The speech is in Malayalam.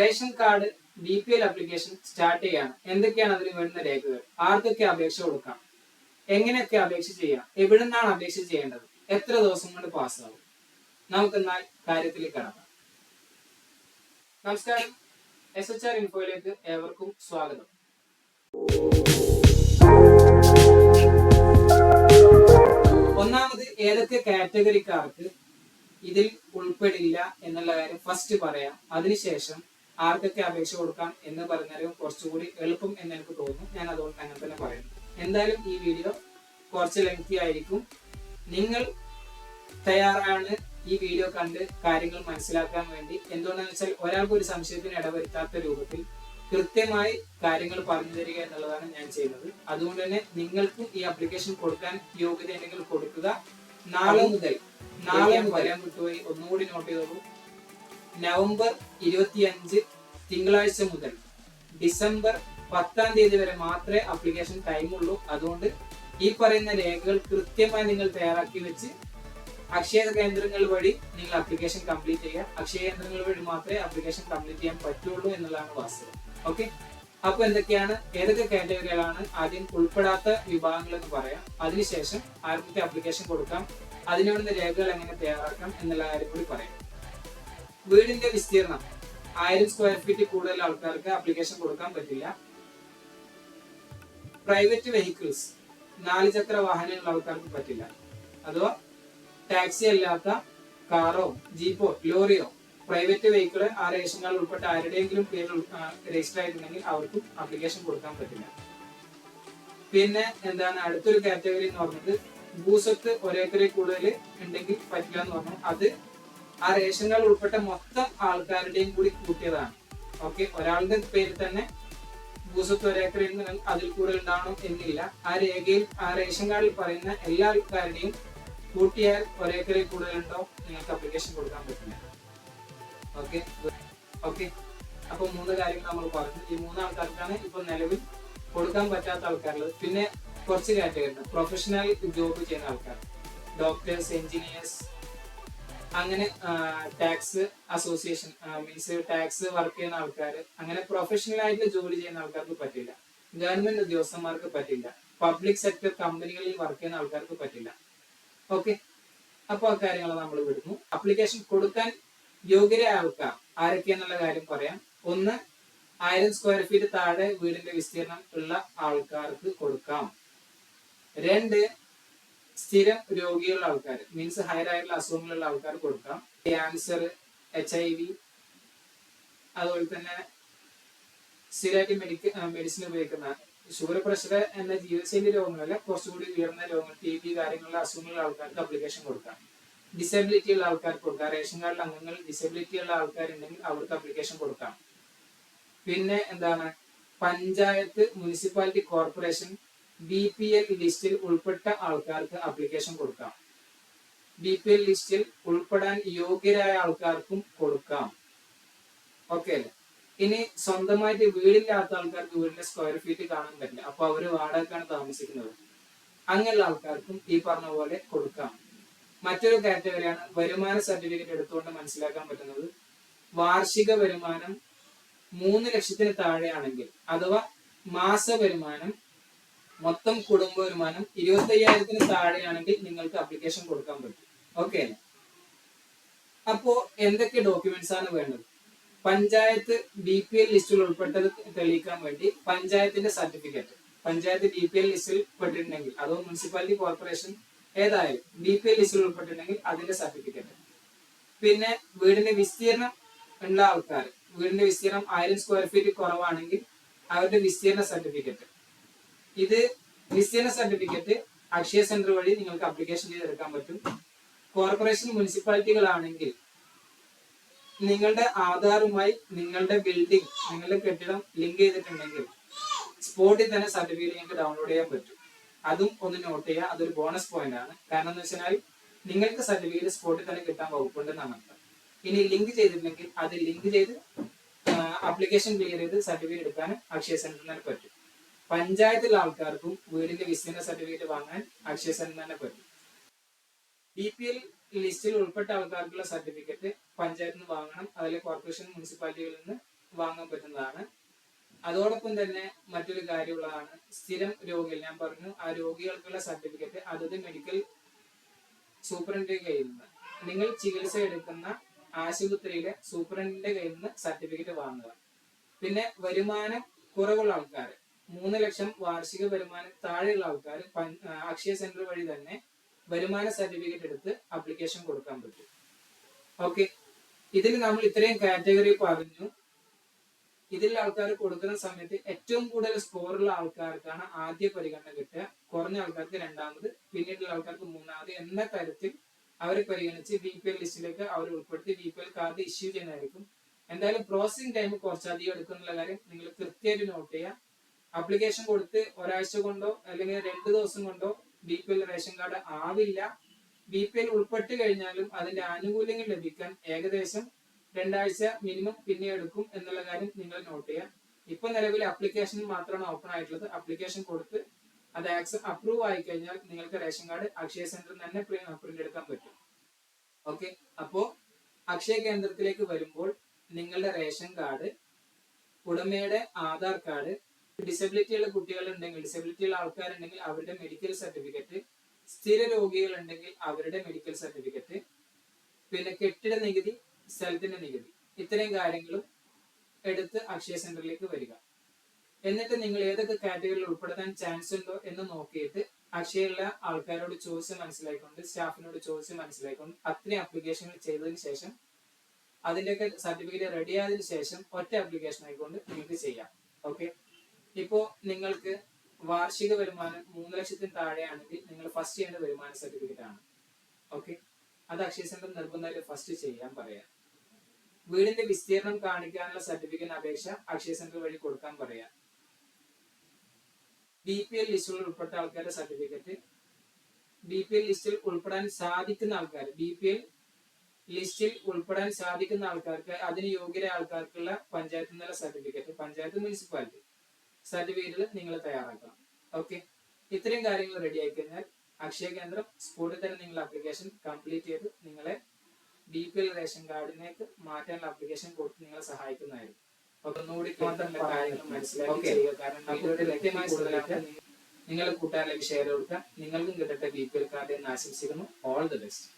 Ration card B P L application start ചെയ്യാണ്. എന്തൊക്കെയാണ് അതിന് വേണ്ടുന്ന രേഖകൾ? ആർക്കൊക്കെ അപേക്ഷ കൊടുക്കാം? എങ്ങനെയൊക്കെ അപേക്ഷ ചെയ്യാം? എവിടെ നിന്നാണ് അപേക്ഷ ചെയ്യേണ്ടത്? എത്ര ദിവസം കൊണ്ട് പാസ്സാവും? നമുക്കെന്നാൽ കാര്യത്തിലേക്ക് കടക്കാം. നമസ്കാരം. എസ് എച്ച് ആർ ഇൻഫോയിലേക്ക് ഏവർക്കും സ്വാഗതം. ഒന്നാമത് ഏതൊക്കെ കാറ്റഗറിക്കാർക്ക് ഇതിൽ ഉൾപ്പെടില്ല എന്നുള്ള കാര്യം ഫസ്റ്റ് പറയാം. അതിനുശേഷം ആർക്കൊക്കെ അപേക്ഷ കൊടുക്കാം എന്ന് പറഞ്ഞാലും കുറച്ചുകൂടി എളുപ്പം എന്ന് എനിക്ക് തോന്നുന്നു. ഞാൻ അതുകൊണ്ട് അങ്ങനെ തന്നെ പറയുന്നു. എന്തായാലും ഈ വീഡിയോ കുറച്ച് ലെങ്തി ആയിരിക്കും. നിങ്ങൾ തയ്യാറാണ് ഈ വീഡിയോ കണ്ട് കാര്യങ്ങൾ മനസ്സിലാക്കാൻ വേണ്ടി. എന്തുകൊണ്ടെന്ന് വെച്ചാൽ ഒരാൾക്ക് ഒരു സംശയത്തിന് ഇടവരുത്താത്ത രൂപത്തിൽ കൃത്യമായി കാര്യങ്ങൾ പറഞ്ഞു തരിക എന്നുള്ളതാണ് ഞാൻ ചെയ്യുന്നത്. അതുകൊണ്ട് തന്നെ നിങ്ങൾക്കും ഈ ആപ്ലിക്കേഷൻ കൊടുക്കാൻ യോഗ്യത ഉണ്ടെങ്കിൽ കൊടുക്കുക. നാളെ മുതൽ നാളെ വരാൻ കിട്ടുമായി ഒന്നുകൂടി നോട്ട് ചെയ്തോളൂ. നവംബർ ഇരുപത്തിയഞ്ച് തിങ്കളാഴ്ച മുതൽ ഡിസംബർ പത്താം തീയതി വരെ മാത്രമേ അപ്ലിക്കേഷൻ ടൈം ഉള്ളൂ. അതുകൊണ്ട് ഈ പറയുന്ന രേഖകൾ കൃത്യമായി നിങ്ങൾ തയ്യാറാക്കി വെച്ച് അക്ഷയ കേന്ദ്രങ്ങൾ വഴി നിങ്ങൾ അപ്ലിക്കേഷൻ കംപ്ലീറ്റ് ചെയ്യുക. അക്ഷയ കേന്ദ്രങ്ങൾ വഴി മാത്രമേ അപ്ലിക്കേഷൻ കംപ്ലീറ്റ് ചെയ്യാൻ പറ്റുള്ളൂ എന്നുള്ളതാണ് വാസ്തവം. ഓക്കെ അപ്പൊ എന്തൊക്കെയാണ്? ഏതൊക്കെ കാറ്റഗറികളാണ് ആദ്യം ഉൾപ്പെടാത്ത വിഭാഗങ്ങൾ എന്ന് പറയാം. അതിനുശേഷം ആർക്കൊക്കെ അപ്ലിക്കേഷൻ കൊടുക്കാം. അതിനുവേണ്ട രേഖകൾ എങ്ങനെ തയ്യാറാക്കാം എന്നുള്ള കാര്യം കൂടി പറയാം. വീടിന്റെ വിസ്തീർണം ആയിരം സ്ക്വയർ ഫീറ്റ് കൂടുതൽ ആൾക്കാർക്ക് അപ്ലിക്കേഷൻ കൊടുക്കാൻ പറ്റില്ല. പ്രൈവറ്റ് വെഹിക്കിൾസ് നാല് ചക്ര വാഹനങ്ങളുള്ള ആൾക്കാർക്ക് പറ്റില്ല. അതോ ടാക്സി അല്ലാത്ത കാറോ ജീപ്പോ ലോറിയോ പ്രൈവറ്റ് വെഹിക്കിൾ ആ റേഷൻ കാർഡ് ഉൾപ്പെട്ട ആരുടെയെങ്കിലും പേര് രജിസ്റ്റർ ആയിട്ടുണ്ടെങ്കിൽ അവർക്കും അപ്ലിക്കേഷൻ കൊടുക്കാൻ പറ്റില്ല. പിന്നെ എന്താണ് അടുത്തൊരു കാറ്റഗറി എന്ന് പറഞ്ഞത്? ഭൂസ്വത്ത് ഒരേക്കറിൽ കൂടുതൽ ഉണ്ടെങ്കിൽ പറ്റില്ല എന്ന് പറഞ്ഞു. അത് ആ റേഷൻ കാർഡ് ഉൾപ്പെട്ട മൊത്തം ആൾക്കാരുടെയും കൂടി കൂട്ടിയതാണ്. ഓക്കെ ഒരാളുടെ പേരിൽ തന്നെ ഭൂസ്വത്ത് നിന്ന് അതിൽ കൂടുതൽ ഉണ്ടാവണം എന്നില്ല. ആ രേഖയിൽ ആ റേഷൻ കാർഡിൽ പറയുന്ന എല്ലാ ആൾക്കാരുടെയും കൂട്ടിയാൽ ഒരേക്കറിൽ കൂടുതലുണ്ടോ നിങ്ങൾക്ക് അപ്ലിക്കേഷൻ കൊടുക്കാൻ പറ്റില്ല. Okay okay. അപ്പൊ മൂന്ന് കാര്യങ്ങൾ നമ്മൾ പറഞ്ഞു. ഈ മൂന്ന് ആൾക്കാർക്കാണ് ഇപ്പൊ നിലവിൽ കൊടുക്കാൻ പറ്റാത്ത ആൾക്കാരുള്ളത്. പിന്നെ കുറച്ച് കാറ്റഗറി പ്രൊഫഷണൽ ജോബ് ചെയ്യുന്ന ആൾക്കാർ. ഡോക്ടേഴ്സ് എഞ്ചിനീയേഴ്സ് അങ്ങനെ tax association means tax work ചെയ്യുന്ന ആൾക്കാർ അങ്ങനെ പ്രൊഫഷണൽ ആയിട്ട് ജോലി ചെയ്യുന്ന ആൾക്കാർക്ക് പറ്റില്ല. ഗവൺമെന്റ് ഉദ്യോഗസ്ഥന്മാർക്ക് പറ്റില്ല. പബ്ലിക് സെക്ടർ കമ്പനികളിൽ വർക്ക് ചെയ്യുന്ന ആൾക്കാർക്ക് പറ്റില്ല. ഓക്കെ അപ്പൊ ആ കാര്യങ്ങൾ നമ്മൾ വിടുന്നു. അപ്ലിക്കേഷൻ കൊടുക്കാൻ യോഗ്യരായ ആൾക്കാർ ആരൊക്കെയെന്നുള്ള കാര്യം പറയാം. ഒന്ന് ആയിരം സ്ക്വയർ ഫീറ്റ് താഴെ വീടിന്റെ വിസ്തീർണം ഉള്ള ആൾക്കാർക്ക് കൊടുക്കാം. രണ്ട് സ്ഥിരം രോഗികളുള്ള ആൾക്കാർ മീൻസ് ഹയർ ആയിട്ടുള്ള അസുഖങ്ങളുള്ള ആൾക്കാർ കൊടുക്കാം. ക്യാൻസർ എച്ച് ഐ വി അതുപോലെ തന്നെ സ്ഥിരമായിട്ട് മെഡിക്ക മെഡിസിൻ ഉപയോഗിക്കുന്ന ഷുഗർ പ്രഷർ എന്ന ജീവിതശൈലി രോഗങ്ങളല്ല കുറച്ചുകൂടി ഉയർന്ന രോഗങ്ങൾ ടി ബി കാര്യങ്ങളുള്ള അസുഖങ്ങളുള്ള ആൾക്കാർക്ക് അപ്ലിക്കേഷൻ കൊടുക്കാം. ഡിസബിലിറ്റി ഉള്ള ആൾക്കാർക്ക് കൊടുക്കാം. റേഷൻ കാർഡിലെ അംഗങ്ങൾ ഡിസബിലിറ്റി ഉള്ള ആൾക്കാരുണ്ടെങ്കിൽ അവർക്ക് അപ്ലിക്കേഷൻ കൊടുക്കാം. പിന്നെ എന്താണ്? Panchayat municipality corporation B P L ലിസ്റ്റിൽ ഉൾപ്പെട്ട ആൾക്കാർക്ക് ആപ്ലിക്കേഷൻ കൊടുക്കാം. ബി പി എൽ ലിസ്റ്റിൽ ഉൾപ്പെടാൻ യോഗ്യരായ ആൾക്കാർക്കും കൊടുക്കാം. ഓക്കെ ഇനി സ്വന്തമായിട്ട് വീടില്ലാത്ത ആൾക്കാർക്ക് വീടിന്റെ സ്ക്വയർ ഫീറ്റ് കാണാൻ പറ്റില്ല. അപ്പൊ അവർ വാടകക്കാണ് താമസിക്കുന്നത്. അങ്ങനെയുള്ള ആൾക്കാർക്കും ഈ പറഞ്ഞ പോലെ കൊടുക്കാം. മറ്റൊരു കാറ്റഗറിയാണ് വരുമാന സർട്ടിഫിക്കറ്റ് എടുത്തുകൊണ്ട് മനസ്സിലാക്കാൻ പറ്റുന്നത്. വാർഷിക വരുമാനം മൂന്ന് ലക്ഷത്തിന് താഴെയാണെങ്കിൽ അഥവാ മാസ വരുമാനം മൊത്തം കുടുംബ വരുമാനം ഇരുപത്തി അയ്യായിരത്തിന് താഴെയാണെങ്കിൽ നിങ്ങൾക്ക് അപ്ലിക്കേഷൻ കൊടുക്കാൻ പറ്റും. ഓക്കെ അപ്പോ എന്തൊക്കെ ഡോക്യുമെന്റ്സ് ആണ് വേണ്ടത്? പഞ്ചായത്ത് ബി പി എൽ ലിസ്റ്റിൽ ഉൾപ്പെട്ടത് തെളിയിക്കാൻ വേണ്ടി പഞ്ചായത്തിന്റെ certificate panchayat B P L ലിസ്റ്റിൽ പെട്ടിട്ടുണ്ടെങ്കിൽ അതോ മുനിസിപ്പാലിറ്റി കോർപ്പറേഷൻ ഏതായാലും ബി പി എൽ ലിസ്റ്റിൽ ഉൾപ്പെട്ടിട്ടുണ്ടെങ്കിൽ അതിന്റെ സർട്ടിഫിക്കറ്റ് പിന്നെ വീടിന്റെ വിസ്തീർണം ഉള്ള ആൾക്കാർ വീടിന്റെ വിസ്തീർണം ആയിരം സ്ക്വയർ ഫീറ്റ് കുറവാണെങ്കിൽ അവരുടെ വിസ്തീർണ സർട്ടിഫിക്കറ്റ് ഇത് വിസ്തീർണ സർട്ടിഫിക്കറ്റ് അക്ഷയ സെന്റർ വഴി നിങ്ങൾക്ക് അപ്ലിക്കേഷൻ ചെയ്തെടുക്കാൻ പറ്റും. കോർപ്പറേഷൻ മുനിസിപ്പാലിറ്റികളാണെങ്കിൽ നിങ്ങളുടെ ആധാറുമായി നിങ്ങളുടെ ബിൽഡിംഗ് നിങ്ങളുടെ കെട്ടിടം ലിങ്ക് ചെയ്തിട്ടുണ്ടെങ്കിൽ സ്പോട്ടിൽ തന്നെ സർട്ടിഫിക്കറ്റ് നിങ്ങൾക്ക് ഡൗൺലോഡ് ചെയ്യാൻ പറ്റും. അതും ഒന്ന് നോട്ട് ചെയ്യുക അതൊരു ബോണസ് പോയിന്റ് ആണ്. കാരണം എന്ന് വെച്ചാൽ നിങ്ങൾക്ക് സർട്ടിഫിക്കറ്റ് സ്പോട്ടിൽ തന്നെ കിട്ടാൻ വകുപ്പുണ്ടെന്നാണ് അർത്ഥം. ഇനി ലിങ്ക് ചെയ്തിട്ടുണ്ടെങ്കിൽ അത് ലിങ്ക് ചെയ്ത് അപ്ലിക്കേഷൻ ക്ലിയർ ചെയ്ത് സർട്ടിഫിക്കറ്റ് എടുക്കാൻ അക്ഷയ സെന്ററിൽ പറ്റും. പഞ്ചായത്തിലെ ആൾക്കാർക്കും വീടിന്റെ വിസ്തീർണ സർട്ടിഫിക്കറ്റ് വാങ്ങാൻ അക്ഷയ സന്മാന പറ്റും ബി പി എൽ ലിസ്റ്റിൽ ഉൾപ്പെട്ട ആൾക്കാർക്കുള്ള സർട്ടിഫിക്കറ്റ് പഞ്ചായത്തിൽ നിന്ന് വാങ്ങണം അതിലെ കോർപ്പറേഷൻ മുനിസിപ്പാലിറ്റികളിൽ നിന്ന് വാങ്ങാൻ പറ്റുന്നതാണ്. അതോടൊപ്പം തന്നെ മറ്റൊരു കാര്യമുള്ളതാണ് സ്ഥിരം രോഗികൾ ഞാൻ പറഞ്ഞു ആ രോഗികൾക്കുള്ള സർട്ടിഫിക്കറ്റ് അതത് മെഡിക്കൽ സൂപ്രണ്ടിന്റെ കയ്യിൽ നിന്ന്. നിങ്ങൾ ചികിത്സ എടുക്കുന്ന ആശുപത്രിയിലെ സൂപ്രണ്ടിന്റെ കയ്യിൽ നിന്ന് സർട്ടിഫിക്കറ്റ് വാങ്ങുക. പിന്നെ വരുമാനം കുറവുള്ള ആൾക്കാർ മൂന്ന് ലക്ഷം വാർഷിക വരുമാനം താഴെയുള്ള ആൾക്കാർ അക്ഷയ സെന്റർ വഴി തന്നെ വരുമാന സർട്ടിഫിക്കറ്റ് എടുത്ത് അപ്ലിക്കേഷൻ കൊടുക്കാൻ പറ്റും. ഓക്കെ ഇതിൽ നമ്മൾ ഇത്രയും കാറ്റഗറി പറഞ്ഞു. ഇതിൽ ആൾക്കാർ കൊടുക്കുന്ന സമയത്ത് ഏറ്റവും കൂടുതൽ സ്കോറുള്ള ആൾക്കാർക്കാണ് ആദ്യ പരിഗണന കിട്ടുക. കുറഞ്ഞ ആൾക്കാർക്ക് രണ്ടാമത് പിന്നീടുള്ള ആൾക്കാർക്ക് മൂന്നാമത് എന്ന തരത്തിൽ അവരെ പരിഗണിച്ച് ബി പി എൽ ലിസ്റ്റിലേക്ക് അവർ ഉൾപ്പെടുത്തി B P L card issue ചെയ്യുന്നതായിരിക്കും. എന്തായാലും പ്രോസസിംഗ് ടൈം കുറച്ചധികം എടുക്കുന്നുള്ള കാര്യം നിങ്ങൾ കൃത്യമായിട്ട് നോട്ട് ചെയ്യുക. അപ്ലിക്കേഷൻ കൊടുത്ത് ഒരാഴ്ച കൊണ്ടോ അല്ലെങ്കിൽ രണ്ട് ദിവസം കൊണ്ടോ B P L ration card ആവില്ല. ബി പി എൽ ഉൾപ്പെട്ട് കഴിഞ്ഞാലും അതിന്റെ ആനുകൂല്യങ്ങൾ ലഭിക്കാൻ ഏകദേശം രണ്ടാഴ്ച മിനിമം പിന്നെ എടുക്കും എന്നുള്ള കാര്യം നിങ്ങൾ നോട്ട് ചെയ്യാം ഇപ്പൊ നിലവിൽ അപ്ലിക്കേഷൻ മാത്രമാണ് ഓപ്പൺ ആയിട്ടുള്ളത്. അപ്ലിക്കേഷൻ കൊടുത്ത് അത് അപ്രൂവ് ആയി കഴിഞ്ഞാൽ നിങ്ങൾക്ക് റേഷൻ കാർഡ് അക്ഷയ സെന്ററിൽ തന്നെ പ്രിന്റ് എടുക്കാൻ പറ്റും. ഓക്കെ അപ്പോ അക്ഷയ കേന്ദ്രത്തിലേക്ക് വരുമ്പോൾ നിങ്ങളുടെ റേഷൻ കാർഡ് ഉടമയുടെ ആധാർ കാർഡ് ഡിസബിലിറ്റി ഉള്ള കുട്ടികൾ ഉണ്ടെങ്കിൽ ഡിസബിലിറ്റി ഉള്ള ആൾക്കാരുണ്ടെങ്കിൽ അവരുടെ മെഡിക്കൽ സർട്ടിഫിക്കറ്റ് സ്ഥിര രോഗികൾ ഉണ്ടെങ്കിൽ അവരുടെ മെഡിക്കൽ സർട്ടിഫിക്കറ്റ് പിന്നെ കെട്ടിട നികുതി സ്ഥലത്തിന്റെ നികുതി ഇത്രയും കാര്യങ്ങളും എടുത്ത് അക്ഷയ സെന്ററിലേക്ക് വരിക. എന്നിട്ട് നിങ്ങൾ ഏതൊക്കെ കാറ്റഗറിയിൽ ഉൾപ്പെടുത്താൻ ചാൻസ് ഉണ്ടോ എന്ന് നോക്കിയിട്ട് അക്ഷയയിലുള്ള ആൾക്കാരോട് ചോദിച്ച് മനസ്സിലാക്കിക്കൊണ്ട് സ്റ്റാഫിനോട് ചോദിച്ച് മനസ്സിലാക്കിക്കൊണ്ട് അത്രയും അപ്ലിക്കേഷനുകൾ ചെയ്തതിന് ശേഷം അതിന്റെയൊക്കെ സർട്ടിഫിക്കറ്റ് റെഡി ആയതിനു ശേഷം ഒറ്റ അപ്ലിക്കേഷൻ ആയിക്കൊണ്ട് നിങ്ങൾക്ക് ചെയ്യാം. ഓക്കെ ഇപ്പോ നിങ്ങൾക്ക് വാർഷിക വരുമാനം മൂന്ന് ലക്ഷത്തിന് താഴെയാണെങ്കിൽ നിങ്ങൾ ഫസ്റ്റ് ചെയ്യേണ്ട വരുമാന സർട്ടിഫിക്കറ്റ് ആണ്. ഓക്കെ അത് അക്ഷയ സെന്റർ നിർബന്ധമായിട്ട് ഫസ്റ്റ് ചെയ്യാൻ പറയാം. വീടിന്റെ വിസ്തീർണം കാണിക്കാനുള്ള സർട്ടിഫിക്കറ്റ് അപേക്ഷ അക്ഷയ സെന്റർ വഴി കൊടുക്കാൻ പറയാം. ബി പി എൽ ലിസ്റ്റുകളിൽ ഉൾപ്പെട്ട ആൾക്കാരുടെ സർട്ടിഫിക്കറ്റ് ബി പി എൽ ലിസ്റ്റിൽ ഉൾപ്പെടാൻ സാധിക്കുന്ന ആൾക്കാർ ബി പി എൽ ലിസ്റ്റിൽ ഉൾപ്പെടാൻ സാധിക്കുന്ന ആൾക്കാർക്ക് അതിന് യോഗ്യരായ ആൾക്കാർക്കുള്ള പഞ്ചായത്ത് നിന്നുള്ള സർട്ടിഫിക്കറ്റ് പഞ്ചായത്ത് മുനിസിപ്പാലിറ്റി സർട്ടിഫിക്കറ്റുകൾ നിങ്ങൾ തയ്യാറാക്കണം. ഓക്കെ ഇത്രയും കാര്യങ്ങൾ റെഡി ആയി കഴിഞ്ഞാൽ അക്ഷയ കേന്ദ്രം സ്കൂളിൽ തന്നെ നിങ്ങൾ അപ്ലിക്കേഷൻ കംപ്ലീറ്റ് ചെയ്ത് നിങ്ങളെ ബി പി എൽ റേഷൻ കാർഡിലേക്ക് മാറ്റാനുള്ള അപ്ലിക്കേഷൻ കൊടുത്ത് നിങ്ങളെ സഹായിക്കുന്നതായിരിക്കും. അപ്പൊ ഒന്നുകൂടി മാത്രമല്ല കാര്യങ്ങൾ മനസ്സിലാക്കി ചെയ്യുക. കാരണം വീഡിയോയുടെ ലഭ്യമായ കൂടുതലായിട്ട് നിങ്ങൾ കൂട്ടുകാരിലേക്ക് ഷെയർ കൊടുക്കുക. നിങ്ങൾക്കും കിട്ടട്ടെ ബി പി എൽ കാർഡ് എന്ന് ആശംസിക്കുന്നു. All the best